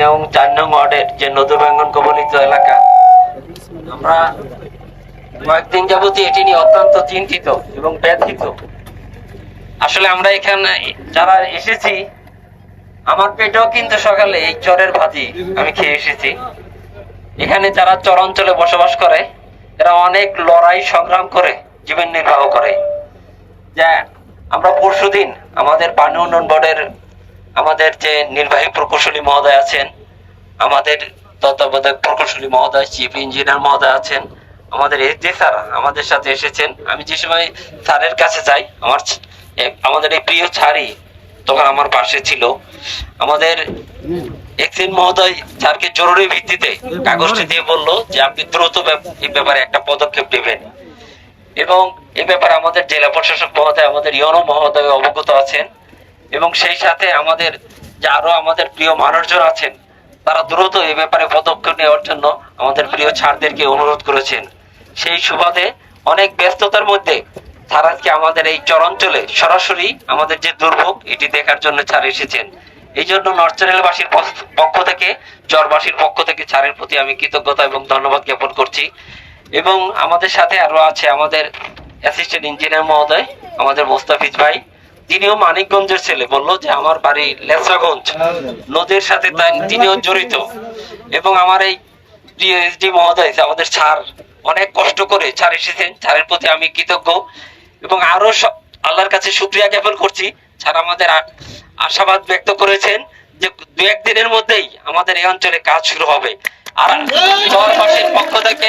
নং চার নং ওয়ার্ডের যে নদী ভাঙ্গন কবলিত এলাকা। আমরা কয়েকদিন যাবতীয় এটি নিয়ে অত্যন্ত চিন্তিত এবং ব্যথিত। আসলে আমরা এখানে যারা এসেছি, আমার পেটেও কিন্তু সকালে এই চরের ভাজি আমি খেয়ে এসেছি। এখানে যারা চর অঞ্চলে বসবাস করে, এরা অনেক লড়াই সংগ্রাম করে, জীবন নির্বাহ করে। যে আমরা পরশুদিন আমাদের পানি উন্নয়ন বোর্ডের আমাদের যে নির্বাহী প্রকৌশলী মহোদয় আছেন, আমাদের তত্ত্বাবধায়ক প্রকৌশলী মহোদয়, চিফ ইঞ্জিনিয়ার মহোদয় আছেন, আমাদের এস ডি স্যার আমাদের সাথে এসেছেন। আমি যে সময় স্যারের কাছে যাই, আমার আমাদের এই প্রিয় ছাড়ি তখন আমার পাশে ছিল। আমাদের এক্সিন মহোদয় স্যারকে জরুরি ভিত্তিতে কাগজটি দিয়ে বলল যে আপনি দ্রুত এই ব্যাপারে একটা পদক্ষেপ নেবেন। এবং এ ব্যাপারে আমাদের জেলা প্রশাসক মহোদয়, আমাদের ইয়নো মহোদয় অবগত আছেন। এবং সেই সাথে আমাদের যে আরও আমাদের প্রিয় মানুষজন আছেন, তারা দ্রুত এ ব্যাপারে পদক্ষেপ নেওয়ার জন্য আমাদের প্রিয় ছাড়দেরকে অনুরোধ করেছেন। সেই সুবাদে অনেক ব্যস্ততার মধ্যে স্যার আজকে আমাদের এই চরাঞ্চলে সরাসরি আমাদের যে দুর্ভোগ, এটি দেখার জন্য ছাড় এসেছেন। এই জন্য নর্থ পক্ষ থেকে, চরবাসীর পক্ষ থেকে ছাড়ের প্রতি আমি কৃতজ্ঞতা এবং ধন্যবাদ জ্ঞাপন করছি। এবং আমাদের সাথে আরও আছে আমাদের অ্যাসিস্ট্যান্ট ইঞ্জিনিয়ার মহোদয়, আমাদের মোস্তাফিজ ভাই। তিনিও মানিকগঞ্জের ছেলে। বলল যে, আমার বাড়ি লেসরাগঞ্জ নদীর সাথে তিনিও জড়িত। এবং আমার এই প্রিয় এসডি মহোদয় আমাদের ছাড় অনেক কষ্ট করে ছাড় এসেছেন। ছাড়ের প্রতি আমি কৃতজ্ঞ। এবং আরও আল্লাহর কাছে শুক্রিয়া জ্ঞাপন করছি। ছাড় আমাদের আশাবাদ ব্যক্ত করেছেন যে, দু একদিনের মধ্যেই আমাদের এই অঞ্চলে কাজ শুরু হবে। আর চরবাসীর পক্ষ থেকে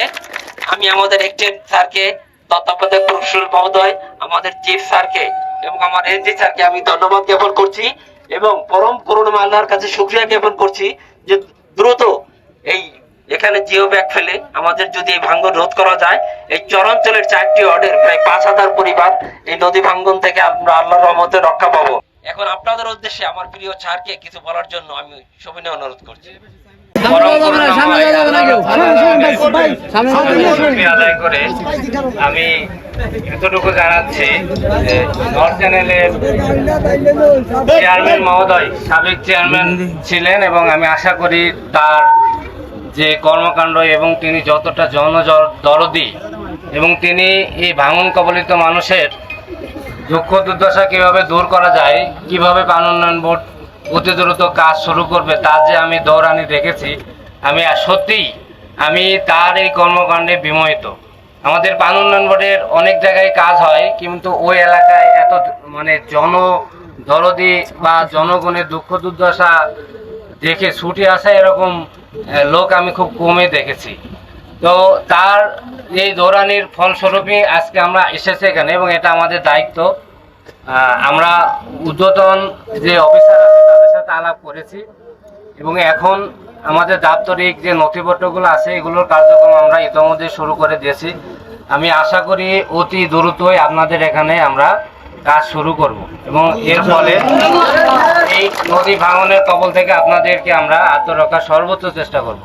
আমি আমাদের একটি স্যারকে, তত্ত্বাবধায়ক প্রফেসর মহোদয়, আমাদের চিফ স্যারকে এবং আমার এনজি স্যারকে আমি ধন্যবাদ জ্ঞাপন করছি এবং পরম করুণা আল্লাহর কাছে শুক্রিয়া জ্ঞাপন করছি যে দ্রুত এই এখানে জিও ব্যাগ ফেলে আমাদের যদি এই ভাঙ্গন রোধ করা যায়, এই চরাঞ্চলের চারটি ওয়ার্ডের প্রায় পাঁচ হাজার পরিবার এই নদী ভাঙ্গন থেকে আমরা আল্লাহর রহমতে রক্ষা পাবো। এখন আপনাদের উদ্দেশ্যে আমার প্রিয় ছাড়কে কিছু বলার জন্য আমি সবিনয় অনুরোধ করছি। আদায় করে আমি এতটুকু জানাচ্ছি যে নর্থ চ্যানেলের চেয়ারম্যান মহোদয় সাবেক চেয়ারম্যান ছিলেন এবং আমি আশা করি তার যে কর্মকাণ্ড এবং তিনি যতটা জনদরদি এবং তিনি এই ভাঙন কবলিত মানুষের দুঃখ দুর্দশা কীভাবে দূর করা যায় কীভাবে পান উন্নয়ন বোর্ড অতি দ্রুত কাজ শুরু করবে, তা যে আমি দৌড়ানি দেখেছি, আমি সত্যিই আমি তার এই কর্মকাণ্ডে বিমোহিত। আমাদের পান উন্নয়ন বোর্ডের অনেক জায়গায় কাজ হয়, কিন্তু ওই এলাকায় এত মানে জন দরদি বা জনগণের দুঃখ দুর্দশা দেখে ছুটে আসা এরকম লোক আমি খুব কমে দেখেছি। তো তার এই দৌড়ানির ফলস্বরূপই আজকে আমরা এসেছি এখানে এবং এটা আমাদের দায়িত্ব। আমরা ঊর্ধ্বতন যে অফিসার আলাপ করেছি এবং এখন আমাদের দাপ্তরিক যে নথিপত্রগুলো আছে এগুলোর কার্যক্রম আমরা ইতিমধ্যে শুরু করে দিয়েছি। আমি আশা করি অতি দ্রুতই আপনাদের এখানে আমরা কাজ শুরু করব এবং এর ফলে এই নদী ভাঙনের কবল থেকে আপনাদেরকে আমরা আত্মরক্ষার সর্বোচ্চ চেষ্টা করব।